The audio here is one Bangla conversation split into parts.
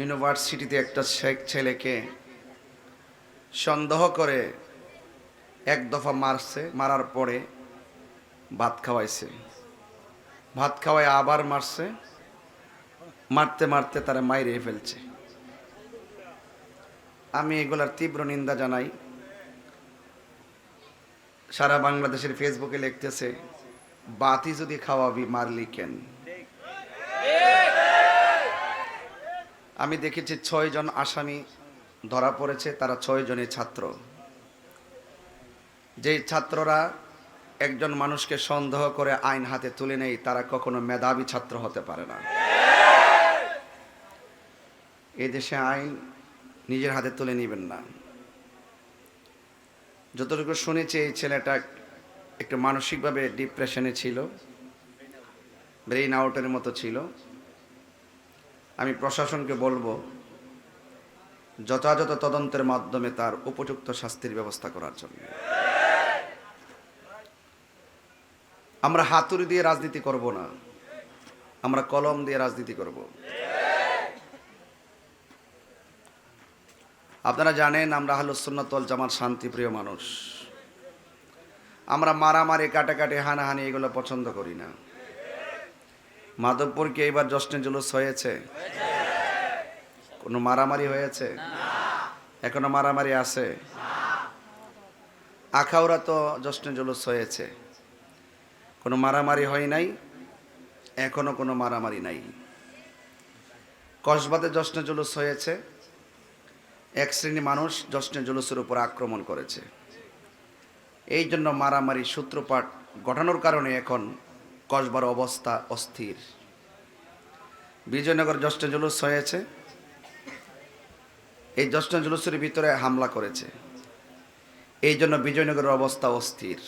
ইউনিভার্সিটিতে একটা ছেলেকে সন্দেহ করে এক দফা মারছে, মারার পরে ভাত খাওয়াইছে। ভাত খাওয়াই আবার মারছে, মারতে মারতে তারা মাইরে ফেলছে। আমি এগুলার তীব্র নিন্দা জানাই। সারা বাংলাদেশের ফেসবুকে লিখতেছে, বাতি যদি খাওয়াবি, মারলি কেন? আমি দেখেছি ছয় জন আসামি ধরা পড়েছে, তারা ছয় জনের ছাত্র। যেই ছাত্ররা একজন মানুষকে সন্দেহ করে আইন হাতে তুলে নেই তারা কখনো মেধাবী ছাত্র হতে পারে না। দেশে আইন নিজের হাতে তুলে নেবেন না। যতটুকু শুনেছি, এই ছেলেটা একটু মানসিকভাবে ডিপ্রেশনে ছিল, ব্রেইন আউটের মতো ছিল। আমি প্রশাসনকে বলব, যথাযথ তদন্তের মাধ্যমে তার উপযুক্ত শাস্তির ব্যবস্থা করার জন্য। আমরা হাতুড়ি দিয়ে রাজনীতি করব না, আমরা কলম দিয়ে রাজনীতি করব। আপনারা জানেন, আমরা হলো সুন্নতল জামাত শান্তিপ্রিয় মানুষ। আমরা মারামারি, কাটাকাটি, হানাহানি এগুলো পছন্দ করি না। মাধবপুর কি এবার জশ্নে জুলুস হয়েছে? কোনো মারামারি হয়েছে? এখনও মারামারি আছে? আখাউড়া তো জশ্নে জুলুস হয়েছে। কোনো মারামারি হয় নাই? এখনও কোনো মারামারি নাই। কসবাতে জশ্নে জুলুস হয়েছে। এক শ্রেণি মানুষ জশ্নে জুলুসের উপর আক্রমণ করেছে। এই জন্য মারামারি সূত্রপাত ঘটানোর কারণে এখন কসবার অবস্থা অস্থির। বিজয়নগর জশ্নে জুলুস হয়েছে। এই জশ্নে জুলুসের ভিতরে হামলা করেছে। এই জন্য বিজয়নগরের অবস্থা অস্থির।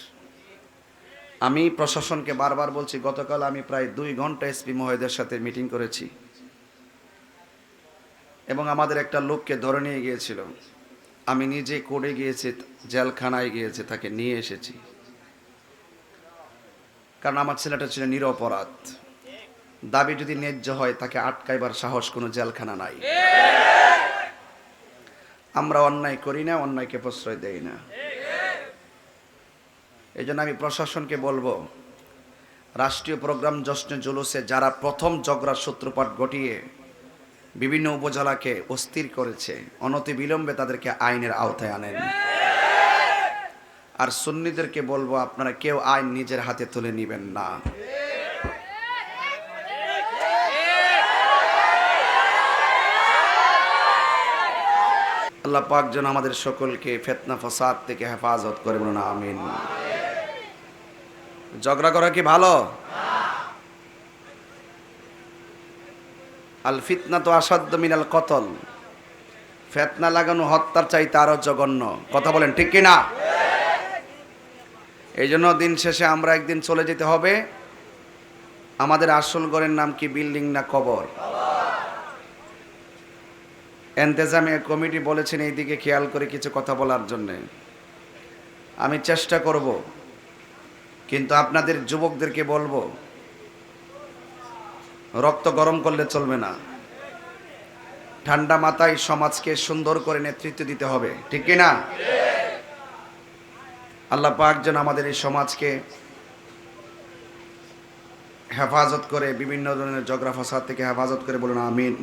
আমি প্রশাসনকে বারবার বলছি, গতকাল আমি প্রায় দুই ঘণ্টা এসপি মহোদয়ের সাথে মিটিং করেছি। এবং আমাদের একটা লোককে ধরে নিয়ে গিয়েছিল। আমি নিজে কোর্টে গিয়েছি, জেলখানায় গিয়েছে, তাকে নিয়ে এসেছি। কারণ আমার ছেলেটা ছিল নিরপরাধ। দাবি যদি ন্যায্য হয়, তাকে আটকাইবার সাহস কোনো জেলখানা নাই। আমরা অন্যায় করি না, অন্যায়কে প্রশ্রয় দেই না। এই জন্য আমি প্রশাসনকে বলব, রাষ্ট্রীয় প্রোগ্রাম জশ্নে জুলুসে যারা প্রথম জগরার সূত্রপাত ঘটিয়ে বিভিন্ন উপজেলাকে অস্থির করেছে অনতি বিলম্বে তাদেরকে আইনের আওতায় আনেন। আর সুন্নিদেরকে বলব, আপনারা কেউ আইন নিজের হাতে তুলে নেবেন না। আল্লাহ পাক যেন আমাদের সকলকে ফেতনা, ফসাদ থেকে হেফাজত করে বলুন, আমিন। ঝগড়া করা কি ভালো? আল ফিতনা তো আসাধ্য মিনাল কতল। ফেতনা লাগানো হত্যার চাইতে আরও জঘন্য। কথা বলেন ঠিক কিনা? এই জন্য দিন শেষে আমরা একদিন চলে যেতে হবে। আমাদের আসল ঘরের নাম কি? বিল্ডিং না কবর? এন্তেজামে কমিটি বলেছেন এই দিকে খেয়াল করে কিছু কথা বলার জন্যে। আমি চেষ্টা করব, কিন্তু আপনাদের যুবকদেরকে বলব, রক্ত গরম করলে চলবে না। ঠান্ডা মাথায় সমাজকে সুন্দর করে নেতৃত্ব দিতে হবে। ঠিক কি না? আল্লাহ পাক যেন আমাদের এই সমাজকে হেফাজত করে, বিভিন্ন ধরনের জগরা ফসাদ থেকে হেফাজত করে বলুন, আমিন।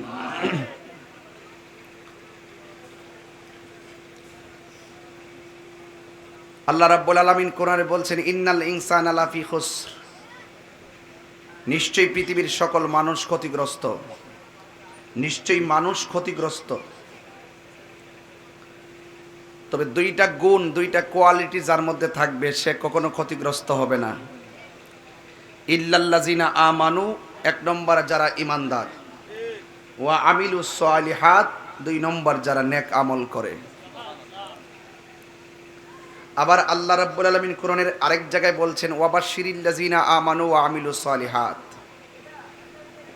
আল্লাহ রাব্বুল আলামিন কোরআনে বলছেন, ইন্নাল ইনসান আলাফি খুসর। নিশ্চয়ই পৃথিবীর সকল মানুষ ক্ষতিগ্রস্ত। নিশ্চয়ই মানুষ ক্ষতিগ্রস্ত। তবে দুইটা গুণ, দুইটা কোয়ালিটি যার মধ্যে থাকবে, সে কখনো ক্ষতিগ্রস্ত হবে না। ইল্লাল্লাজিনা আমানু, এক নম্বর যারা ইমানদার ওয়া আমিলু সালিহাত, দুই নম্বর যারা নেক আমল করে। আবার আল্লাহ রাব্বুল আলামিন কোরআনের আরেক জায়গায় বলছেন ওয়াবাশিরিল্লাজিনা আমানু ওয়া আমিলু সালিহাত।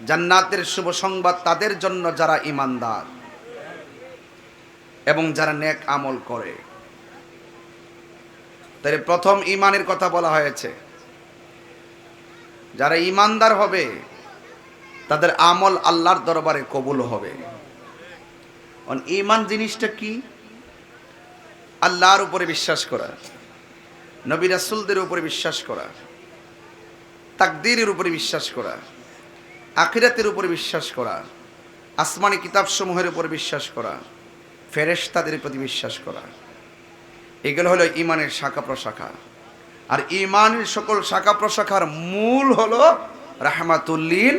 জান্নাতের শুভ সংবাদ তাদের জন্য যারা ইমানদার এবং যারা নেক আমল করে। তাই প্রথম ইমানের কথা বলা হয়েছে। যারা ইমানদার হবে, তাদের আমল আল্লাহর দরবারে কবুল হবে। ইমান জিনিসটা কি? আল্লাহর উপরে বিশ্বাস করা, নবী রাসুলদের উপরে বিশ্বাস করা, তাকদীরের উপরে বিশ্বাস করা, আখিরাতের উপরে বিশ্বাস করা, আসমানি কিতাবসমূহের উপরে বিশ্বাস করা। ফেরেশতাদের প্রতি বিশ্বাস করা। এগুলো হলো ইমানের শাখা প্রশাখা। আর ইমানের সকল শাখা প্রশাখার মূল হলো রাহমাতুল্লিন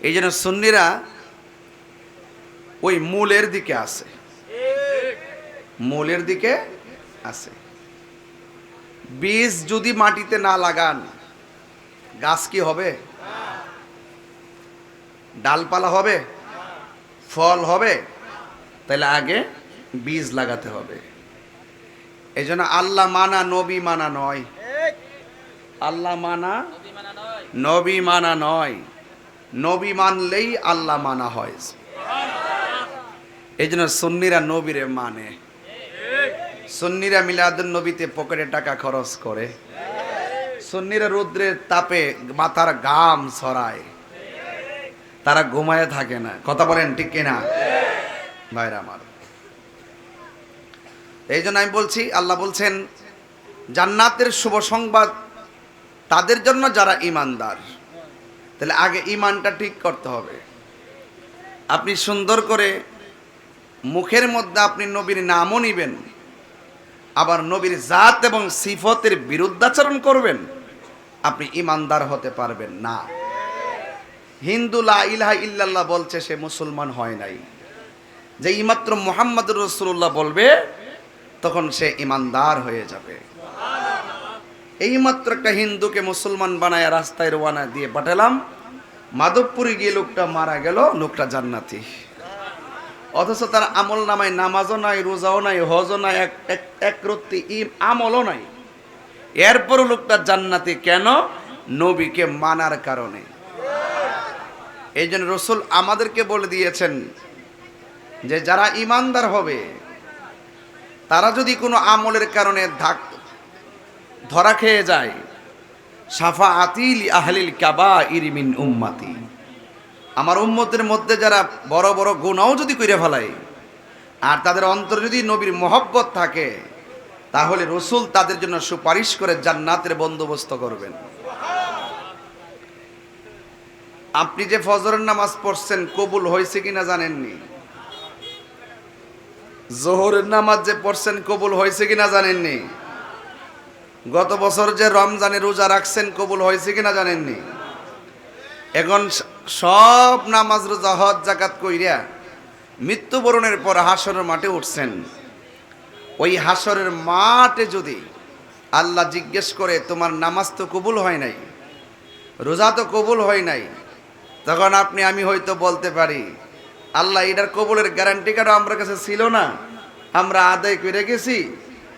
এই জন্য সুন্নিরা ওই মূলের দিকে আছে। মূলের দিকে আছে। বীজ যদি মাটিতে না লাগান, গাছ কি হবে? ডালপালা হবে? ফল হবে, তাহলে আগে বীজ লাগাতে হবে। এই জন্য আল্লাহ মানা, নবী মানা নয়। আল্লাহ মানা, নবী মানা নয়। নবী মানলেই আল্লাহ মানা হয়। এই জন্য সুন্নিরা নবীরে মানে। সুন্নিরা মিলাদুন নবীতে পকেটে টাকা খরচ করে। সুন্নিরা রৌদ্রের তাপে মাথার গাম ছড়ায়। তারা ঘুমায় থাকে না। কথা বলেন ঠিক কিনা? ভাইরা আমার। এই জন্য আমি বলছি, আল্লাহ বলছেন, জান্নাতের শুভ সংবাদ তাদের জন্য যারা ইমানদার তাহলে আগে ইমানটা ঠিক করতে হবে। আপনি সুন্দর করে মুখের মধ্যে আপনি নবীর নামও নিবেন, আবার নবীর জাত এবং সিফতের বিরুদ্ধাচরণ করবেন, আপনি ইমানদার হতে পারবেন না। হিন্দু লা ইলাহা ইল্লাল্লাহ বলছে সে মুসলমান হয় নাই। যে ইমাত্র মোহাম্মদ রসুল্লাহ বলবে, তখন সে ইমানদার হয়ে যাবে। এইমাত্র একটা হিন্দুকে মুসলমান বানায় রাস্তায় রোয়ানা দিয়ে পাঠালাম, মাধবপুরে গিয়ে লোকটা মারা গেল, লোকটা জান্নাতি। অথচ তার আমল নামায় নামাজও নাই, রোজাও নাই, হজও নাই, এক এক এক রত্তি ইম আমলও নাই। এরপরও লোকটা জান্নাতি। কেন? নবীকে মানার কারণে। এই জন্য রসুল আমাদেরকে বলে দিয়েছেন যে যারা ইমানদার হবে, তারা যদি কোনো আমলের কারণে ধাক, ধরা খেয়ে যায় সাফা আতিল আহলিল কাবা ইরিমিন উম্মাতি। আমার উম্মতের মধ্যে যারা বড় বড় গুণাও যদি কইরে ফেলায়, আর তাদের অন্তর যদি নবীর মহব্বত থাকে, তাহলে রসুল তাদের জন্য সুপারিশ করে জান্নাতের বন্দোবস্ত করবেন। আপনি যে ফজরের নামাজ পড়ছেন, কবুল হয়েছে কিনা জানেননি? জোহরের নামাজ যে পড়ছেন, কবুল হয়েছে কিনা জানেননি? গত বছর যে রমজানে রোজা রাখছেন, কবুল হয়েছে কিনা জানেননি? এখন সব নামাজ, রোজা, হজ জাকাত কইরা মৃত্যুবরণের পর হাসরের মাঠে উঠছেন। ওই হাসরের মাঠে যদি আল্লাহ জিজ্ঞেস করে, তোমার নামাজ তো কবুল হয় নাই? রোজা তো কবুল হয় নাই? তখন আপনি, আমি হয়তো বলতে পারি, আল্লাহ এটার কবুলের গ্যারান্টি কার্ড আমার কাছে ছিল না? আমরা আদায় করে গেছি,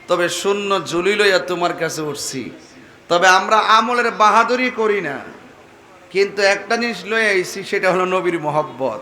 তবে শূন্য জুলি লইয়া তোমার কাছে উঠছি। তবে আমরা আমলের বাহাদুরি করি না। কিন্তু একটা জিনিস লয়ে আইছি, সেটা হলো নবীর মহব্বত।